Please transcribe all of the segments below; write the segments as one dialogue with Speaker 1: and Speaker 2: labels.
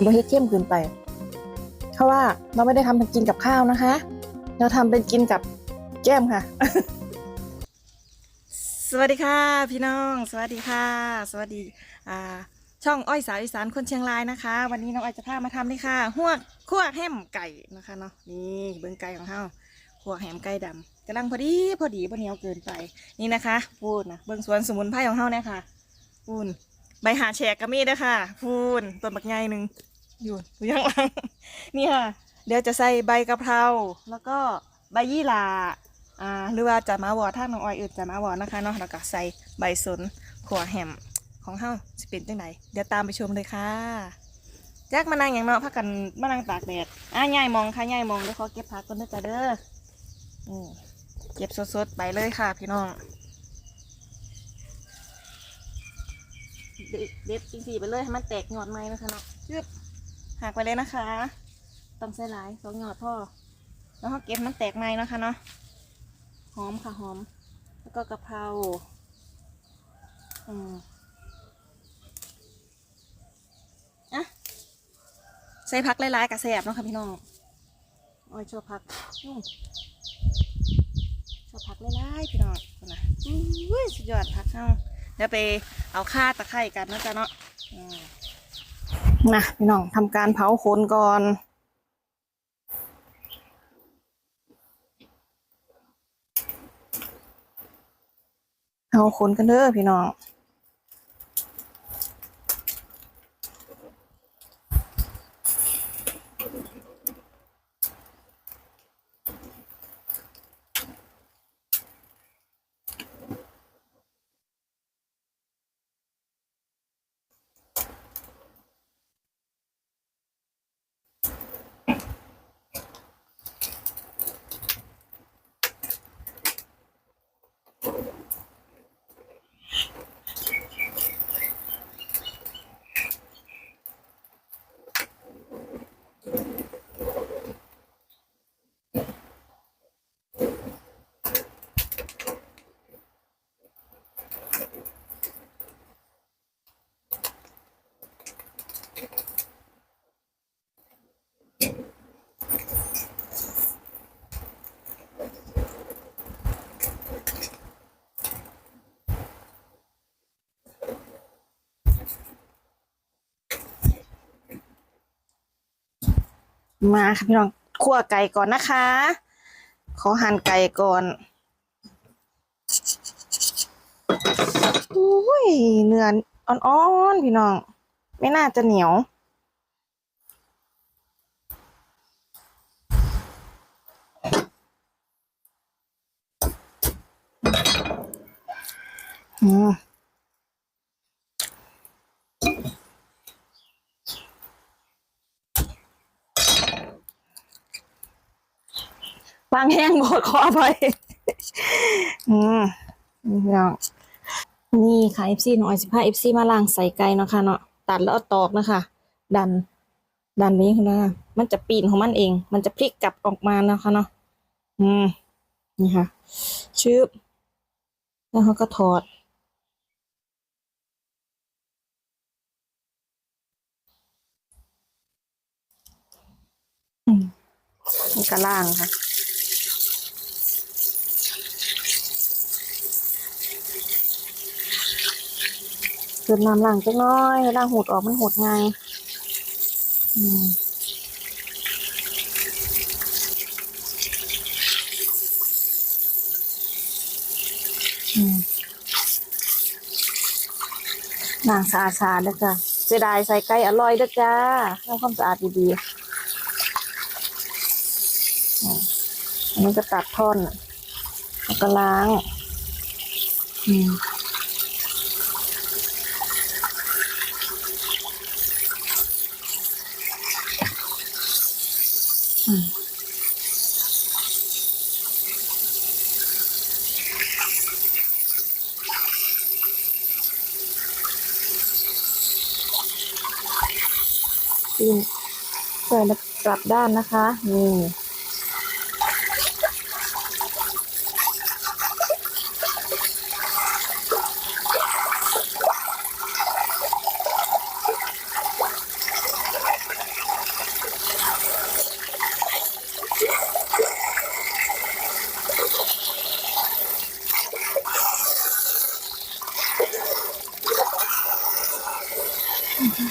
Speaker 1: มันไม่ให้เข้มเกินไป เพราะว่าเราไม่ได้ทำเป็นกินกับข้าวนะคะ เราทำเป็นกินกับแก้มค่ะ สวัสดีค่ะ พี่น้อง สวัสดีค่ะ สวัสดีอ่าช่องอ้อยสาวอีสานคนเชียงรายนะคะ วันนี้น้องอ้อยจะพามาทำนี่ค่ะหัวกขั่วแฮมไก่นะคะเนาะนี่เบิ้งไก่ของเฮาขั่วแฮมไก่ดำกำลังพอดีพอดีพอเหนียวเกินไปนี่นะคะพูดนะเบิ้งสวนสมุนไพรของเฮาเนี่ยค่ะพูนใบหาแฉกกระมีด้วยค่ะพูนต้นบักใหญ่หนึ่ง อยู่อยู่ข้างหลังนี่ค่ะ เดี๋ยวจะใส่ใบกะเพรา แล้วก็ใบยี่หร่าอ่าหรือว่าจะมาวอถ้าน้องออยอื่นจะมาวอนะคะเนาะแล้วก็ใส่ใบสนขั่วแฮมของเฮาจะเป็นจังไหนเดี๋ยวตามไปชมเลยค่ะแจ็คมานั่งอย่างเนาะพักกันมานั่งตากแดดอะยายมองค่ะยายมองเดี๋ยวขอเก็บผักก่อนเด้อจ้าเด้ออืมเก็บสดๆไปเลยค่ะพี่น้องเด็ดเด็ดจริงๆไปเลยให้มันแตกหยอดไม้นะคะเนาะจึ๊บ หักไปเลยนะคะ ต้องใส่หลายสองหยอดพ่อ แล้วเขาเก็บมันแตกไม้นะคะเนาะ หอมค่ะหอม แล้วก็กะเพราอืมอะใส่พักหลายๆกระแสบเนาะค่ะพี่น้องโอ้ยชอบพักอืมชอบพักหลายๆพี่น้องนะอุ้ยสุดยอดพักเข้าเดี๋ยวไปเอาค่าตะไคร่กันนาะจ๊ะเนาะอืม นะพี่น้องทำการเผาโคนก่อนเอาคนกันเด้อพี่น้อง มาค่ะพี่น้องคั่วไก่ก่อนนะคะ ขอหั่นไก่ก่อนอุ้ยเนื้ออ่อนๆพี่น้อง ไม่น่าจะเหนียวอืมางแห้งหมดขออภัยอืมนี่พี่น้องนี่ค่ะ FC น้องออยสิพา FC มาล้างใส่ไก่เนาะค่ะเนาะตัดแล้วเอาตอกนะคะ ดัน ดันไปนี้ข้างหน้ามันจะปีนของมันเอง มันจะพลิกกลับออกมานะคะเนาะอืมนี่ค่ะชืบแล้วเขาก็ถอด อืมนี่ก็ล่างค่ะ เกิดน้ำล่างจักน้อยล่างหดออกมันหดง่ายอืมอืมล้างสะอาดสะอาดเด้อจ้ะเสียดายใส่ไก่อร่อยด้อจ้าทำความสะอาดดีๆอันนี้ก็ตัดท่อนแล้วก็ล้าง อืม กลับด้านนะคะนี่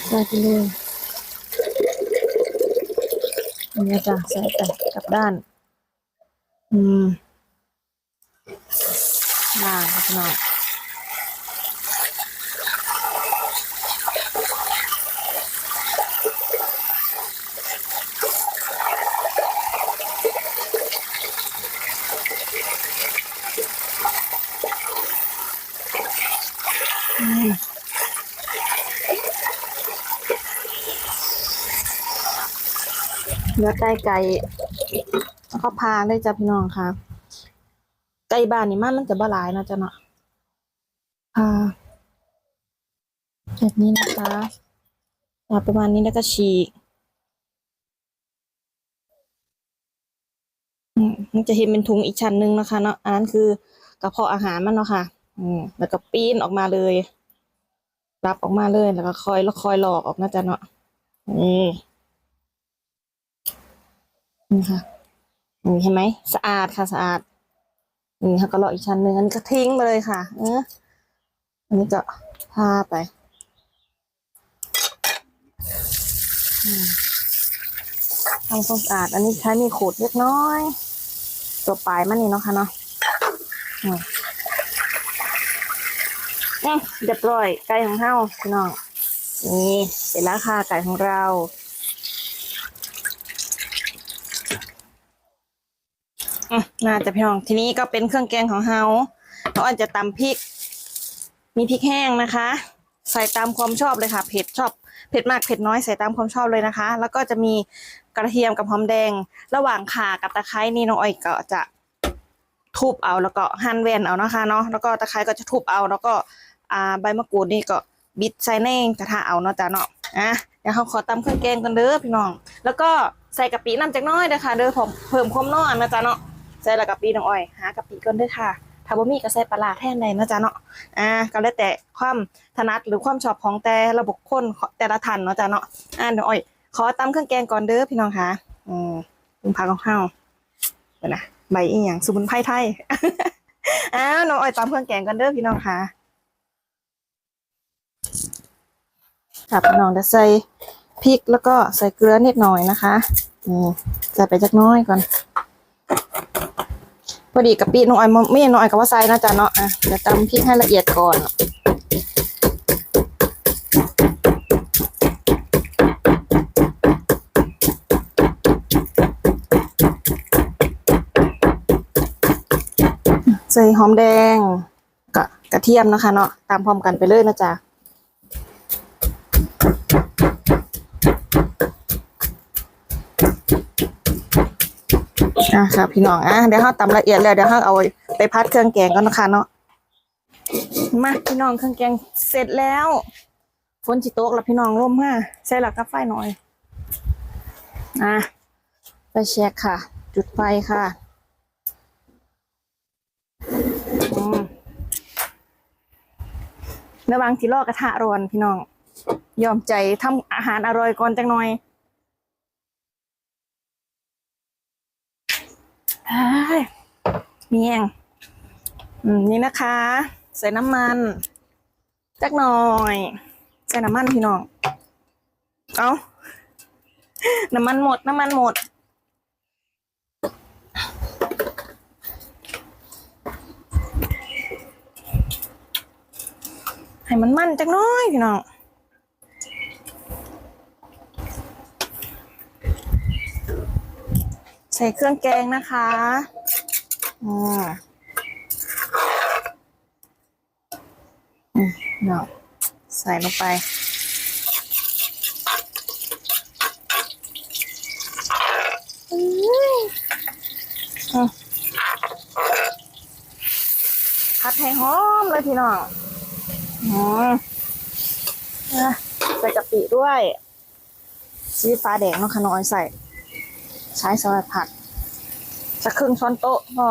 Speaker 1: ได้ปเลย อันนี้จ้ะใส่ไปกลับด้าน อืมได้ครับพี่น้องอืม เนื้อไก่ไก่แล้วก็พาได้จ้ะพี่น้องค่ะ ไก่บ้านนี่มันมันจะบ่หลายนะจ้ะเนาะพาแบบนี้นะคะประมาณนี้แล้วก็ฉีกมันจะเห็นเป็นถุงอีกชั้นหนึ่งนะคะเนาะอันนั้นคือกระเพาะอาหารมันเนาะค่ะ อืม แล้วก็ปีนออกมาเลยรับออกมาเลยแล้วก็คอยแล้วคอยหลอกออกนะจ๊ะเนาะนี่ นี่ค่ะนี่เห็นไหมสะอาดค่ะสะอาดนี่ค่ะก็รออีกชั้นหนึ่งอันนี้ก็ทิ้งไปเลยค่ะเอออันนี้ก็พาไปทำความสะอาด อันนี้ใช้มีขูดเล็กน้อย ตัวปลายมันนี่เนาะค่ะเนาะอืมอืมเรียบร้อยไก่ของเฮาพี่น้องนี่เสร็จแล้วค่ะไก่ของเรา อืม น่าจะพี่น้อง ทีนี้ก็เป็นเครื่องแกงของเฮาเราอาจจะตำพริก มีพริกแห้งนะคะ ใส่ตามความชอบเลยค่ะ เผ็ดชอบ เผ็ดมากเผ็ดน้อยใส่ตามความชอบเลยนะคะ แล้วก็จะมีกระเทียมกับหอมแดง ระหว่างข่ากับตะไคร้นี่น้องอ้อยก็จะทุบเอาแล้วก็หั่นแว่นเอานะคะเนาะ แล้วก็ตะไคร้ก็จะทุบเอา แล้วก็อ่าใบมะกรูดนี่ก็บิดใส่ในกระทะเอาเนาะจ้ะเนาะ อะเดี๋ยวเขาขอตำเครื่องแกงกันเด้อพี่น้อง แล้วก็ใส่กะปิน้ำจักน้อยเด้อค่ะเด้อผมเพิ่มความนัวนะจ๊ะเนาะ ใส่ละกะปิน้องอ้อย หากะปิก่อนเด้วยค่ะถ้าบ่มีก็ใส่ปลาแทนได้นะจ๊ะเนาะอ่าก็แล้วแต่ความถนัดหรือความชอบของแต่ละบุคคลแต่ละท่านเนาะจ๊ะเนาะอ่าน้องอ้อย ขอตำเครื่องแกงก่อนเด้อพี่น้องค่ะอืมลุงพักของเฮาเดี๋ยวนะใบอีหยังสมุนไพรไทยอ้าวน้องอ้อยตำเครื่องแกงก่อนเด้อพี่น้องค่ะค่ะพี่น้องเดี๋ยวใส่พริกแล้วก็ใส่เกลือนิดหน่อยนะคะนี่ใส่ไปจักน้อยก่อน อดีกะปิน้องอ้อยไม่น้องอ้อยกับว่าไซนะจ๊ะเนาะอะเดี๋ยวตำพริกให้ละเอียดก่อนใส่หอมแดงกับกระเทียมนะคะเนาะตามพร้อมกันไปเลยนะจ๊ะ อะค่ะพี่น้องอะเดี๋ยวเราตำละเอียดแล้วเดี๋ยวเราเอาไปพัดเครื่องแกงก่อนนะคะเนาะมาพี่น้องเครื่องแกงเสร็จแล้วฝนจิโตกแล้วพี่น้องร่มมาใส่หลักกับไฟหน่อยอะไปเช็คค่ะ จุดไฟค่ะระวังที่ลอกกระทะร้อนพี่น้อง ยอมใจทำอาหารอร่อยก่อนจังหน่อย เอ้ยเมียงอืมนี่นะคะ ใส่น้ำมันจักหน่อย ใส่น้ำมันพี่น้อง เอาน้ำมันหมด น้ำมันหมด ให้มันมันจักน้อยพี่น้อง ใส่เครื่องแกงนะคะอืมอืมเนาะใส่ลงไปอือืมผัดให้หอมเลยพี่น้องอืมอะใส่กะปิด้วยซีฟ้าแดงเนาะขน้อยใส่ ใช้สำหรับผัด สักครึ่งช้อนโต๊ะพอ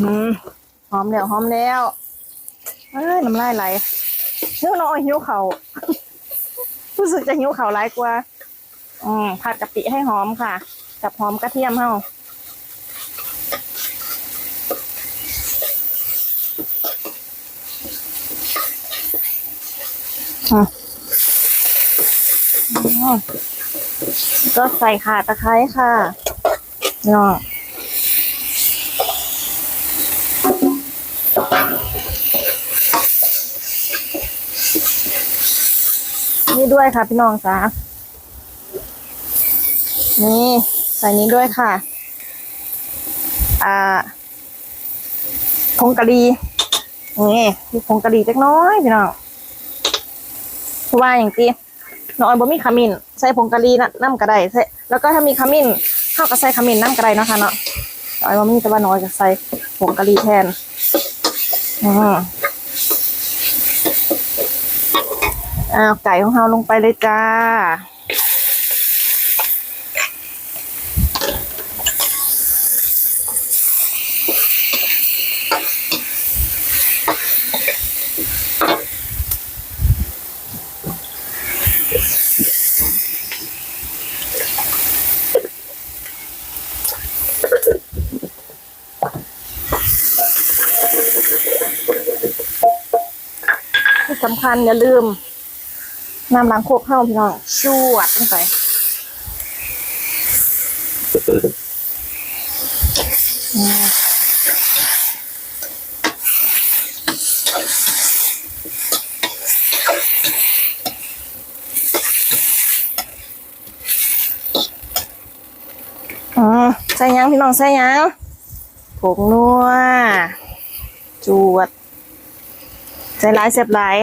Speaker 1: อืมหอมแล้วหอมแล้วเอ้ยน้ำลายไหลเนื้อน้อยหิวเขาวรู้สึกจะหิวเขาวหลายกว่า อืมผัดกะปิให้หอมค่ะ กับหอมกระเทียมเฮาออืมอืม ก็ใส่ข่าตะไคร้ค่ะเนาะนี่ด้วยค่ะพี่น้องจ้านี่ใส่นี้ด้วยค่ะ อ่าผงกะหรี่นี่ผงกะหรี่จักน้อยพี่น้องว่าอย่างที่ น้องออยบ่มีขมิ้นใส่ผงกะหรี่น้ำกระไดใส่แล้วก็ถ้ามีขมิ้นข้ากับใส่ขมิ้นน้ำกระไดเนาะคะเนาะน้องออยบ่มีแต่ว่าน้อยจะใส่ผงกะหรี่แทนอืมอ้าวไก่ของเราลงไปเลยจ้า สำคัญอย่าลืมน้ำล้างโคกเข้าพี่น้องชวดลงไปอืมอ๋อใส่หยังพี่น้องใส่หยังผงนัวจวด ใส่หลายเสียบหลาย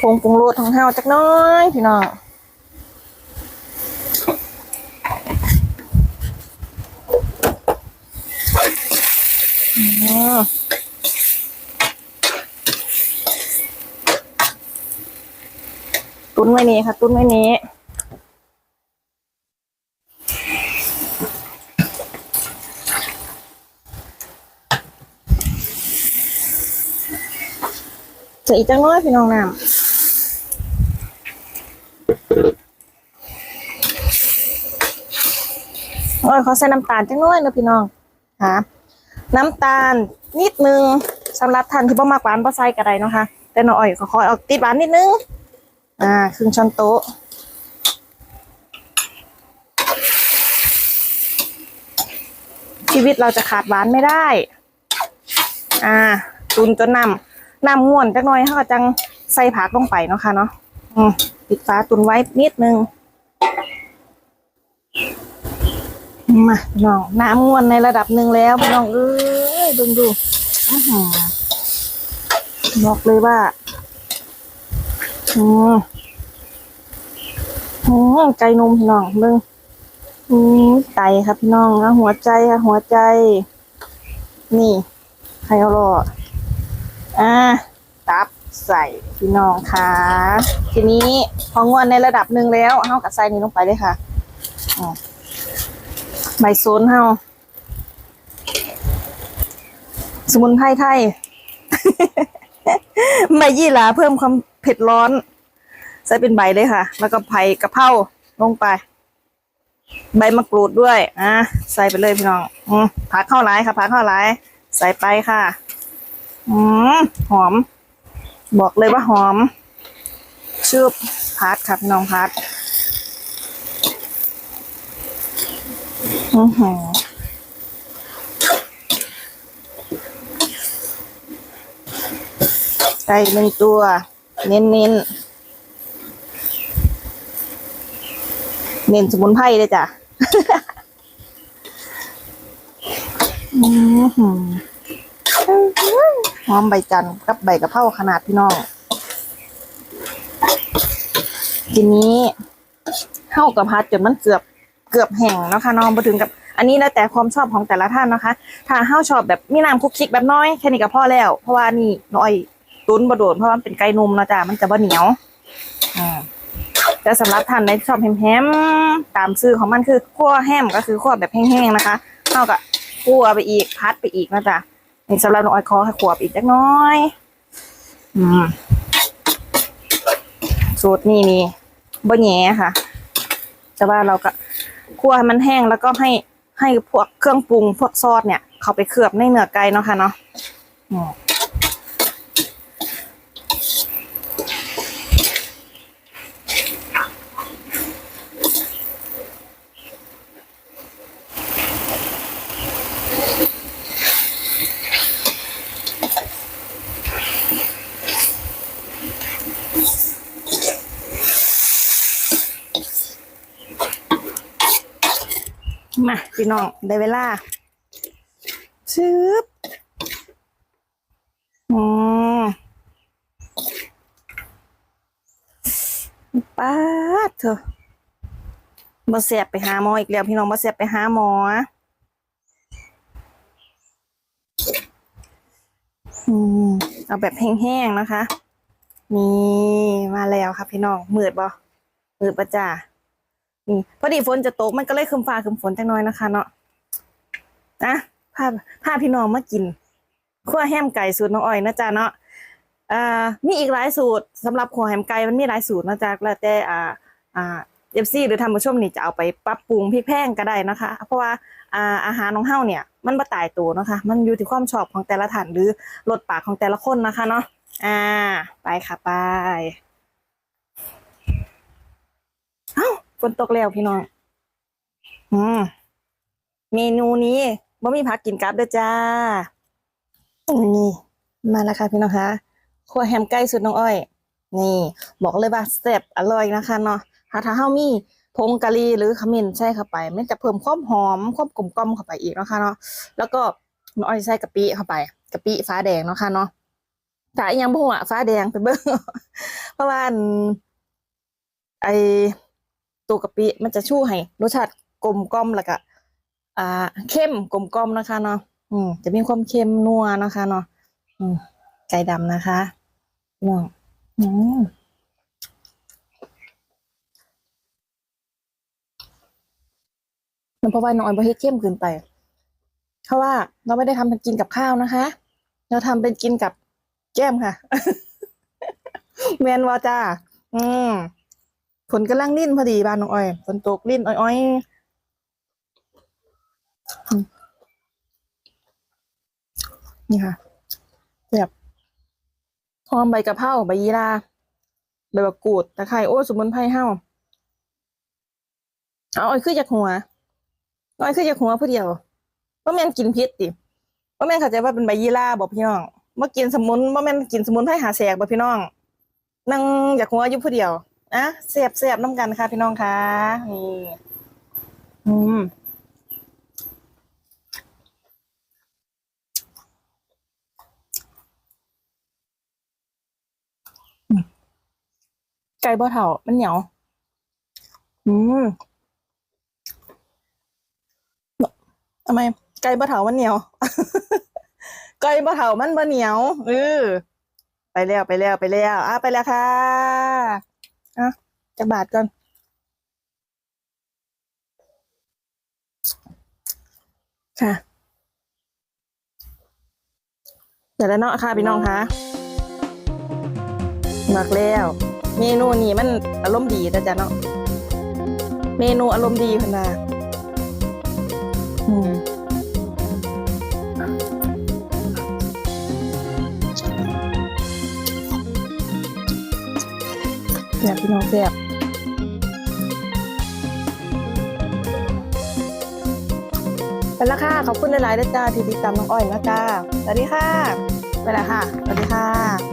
Speaker 1: ผงปรุงรสของเฮาจักน้อยพี่น้องตุ้นไว้นี้ค่ะ ตุ้นไว้นี้ จะอีกจังน้อยพี่น้องน้ำโอ้ยเขาใส่น้ำตาลจังน้อยนะพี่น้องค่ะน้ำตาลนิดนึงสำหรับท่านที่บ่มากหวานบ่ใส่ก็ไดเนาะค่ะแต่น้ออ้อยก็ขอเอาติดหวานนิดนึง อ่าครึ่งช้อนโต๊ะชีวิตเราจะขาดหวานไม่ได้ อ่าตุนจนน้ำ น้ำง่วนจักหน่อยเขาก็จังใส่ผักลงไปเนาะค่ะเนาะปิดฝาตุนไว้นิดนึงมาพี่น้องน้ำง่วนในระดับหนึ่งแล้วพี่น้องเอ้ยดูดูบอกเลยว่าอืมอืมไก่นมพี่น้องเบิ่งอืมไตครับพี่น้องหัวใจค่ะหัวใจ นี่ใครเอารอ อ่าตับใส่พี่น้องค่ะ ทีนี้พองวนในระดับหนึ่งแล้วเฮากับใส่นี้ลงไปเลยค่ะใบโซนเฮาสมุนไพรไทยใบยี่หร่าเพิ่มความเผ็ดร้อน ใส่เป็นใบเลยค่ะ แล้วก็ไผ่กะเพราลงไป ใบมะกรูดด้วย อะใส่ไปเลยพี่น้อง อืผักข้าหลายค่ะผักข้าหลายใส่ไปค่ะ อืมหอม บอกเลยว่าหอมชืบพัดค่ะน้องพัดอือหือไก่หนึ่งตัว เน้นเน้นเน้นสมุนไพรเลยจ้ะ อือหือ หอมใบจันทร์กับใบกะเพราขนาดพี่น้องทีนี้เข้ากับพัดจนมันเกือบเกือบแห้งนะคะน้องมาถึงกับ อันนี้แล้วแต่ความชอบของแต่ละท่านนะคะ ถ้าเข้าชอบแบบมีน้ำคลุกคลิกแบบน้อยแค่นี้ก็พอแล้ว เพราะว่านี่น้อยตุ้นบะโดดเพราะว่ามันเป็นไก่นุ่มนะจ้ะมันจะบะเหนียวอ่าแต่สำหรับท่านในชอบแฮมๆตามซื้อของมันคือคั่วแฮมก็คือคั่วแบบแห้งๆนะคะเข้ากับคั่วไปอีกพัดไปอีกนะจ๊ะ นี่สำหรับน้องออยคอให้ขวบอีกจักน้อย อืมสูตรนี่นี่บ่แง่ค่ะ แต่ว่าเราก็คั่วให้มันแห้งแล้วก็ให้ให้พวกเครื่องปรุงพวกซอสเนี่ย เขาไปเคลือบในเนื้อไก่เนาะค่ะเนาะ พี่น้องได้เวลาชึบอ๋อป้าดเถอะบ่เสียบไปหาหมออีกแล้วพี่น้องบ่เสียบไปหาหมออืมเอาแบบแห้งๆนะคะ นี่มาแล้วค่ะพี่น้องมืดบ่มืดประจ้า นี่พอดีฝนจะตกมันก็เลยคืมฟ้าคืมฝนจังน้อยนะคะ เนาะนะพาพาพี่น้องมากินขั้วแฮมไก่สูตรน้องอ้อยนะจ๊ะเนาะอ่ามีอีกหลายสูตรสำหรับขั้วแฮมไก่มันมีหลายสูตรนะจ๊ะแล้วแต่อ่าอ่าเอฟซีหรือทำผู้ชมนี่จะเอาไปปรับปรุงพริกแพงก็ได้นะคะ เพราะว่าอาอาหารของเฮาเนี่ย มันบ่ตายตัวนะคะ มันอยู่ที่ความชอบของแต่ละท่านหรือรสปากของแต่ละคนนะคะเนาะอ่า ไปค่ะไปเอ้า ฝนตกแล้วพี่น้อง อืม เมนูนี้บ่มีผักกินกับเด้อจ้า นี่ มาแล้วค่ะพี่น้องคะครัวแฮมไก่สุดน้องอ้อย นี่ บอกเลยว่าแซ่บอร่อยนะคะเนาะถ้าถ้าเฮามีผงกะหรี่หรือขมิ้นใส่เข้าไป มันจะเพิ่มความหอมความกลมกล่อมเข้าไปอีกนะคะเนาะ แล้วก็น้องอ้อยใส่กะปิเข้าไปกะปิฟ้าแดงเนาะค่ะเนาะแต่อีหยังบ่ฮู้อะฟ้าแดงไปเบิ่งเพราะว่าไอ ตัวกะปิมันจะชูให้รสชาติกลมกล่อมแล้วก็อ่าเข้มกลมกล่อมนะคะเนาะอืมจะมีความเค็มนัวนะคะเนาะอืมไก่ดำนะคะเนาะอืมเพราะว่าน้องออยบ่เฮ็ดเข้มเกินไป เพราะว่าเราไม่ได้ทำเป็นกินกับข้าวนะคะ เราทำเป็นกินกับแก้มค่ะ แมนวาจาอืม ฝนกำลังลิ่นพอดีบ้านน้องอ้อยฝนตกลิ่นอ้อยๆนี่ค่ะแบบหอมใบกะเพราใบยีราใบมะกรูดตะไคร้โอ้สมุนไพรเฮาเอาอ้อยคือจากหัวอ้อยคือจากหัวผู้เดียวว่าแม่นกินพิษติว่าแม่นเข้าใจว่าเป็นใบยีราบอกพี่น้องว่ากินสมุนว่าแม่นกินสมุนไพรหาแสกบอกพี่น้องนั่งอยากหัวอยู่ผู้เดียว อะเสียบเสียบน้ำกันค่ะ พี่น้องค่ะนี่อืมไก่บ่เถามันเหนียว อืมทำไม ไก่บ่เถามันเหนียว ไก่บ่เถามันบ่เหนียวเออไปแล้วไปแล้วไปแล้วอะไปแล้วค่ะ จักบาทก่อน ค่ะเดี๋ยวแล้วเนาะค่ะพี่น้องคะหมักแล้ว เมนูนี้มันอารมณ์ดีนะจ๊ะเนาะเมนูอารมณ์ดีพนาอืมแซ่บพี่น้องแซ่บ ไปแล้วค่ะขอบคุณหลายๆนะจ้าที่ติดตามน้องอ้อยนะจ้าสวัสดีค่ะไปแล้วค่ะสวัสดีค่ะ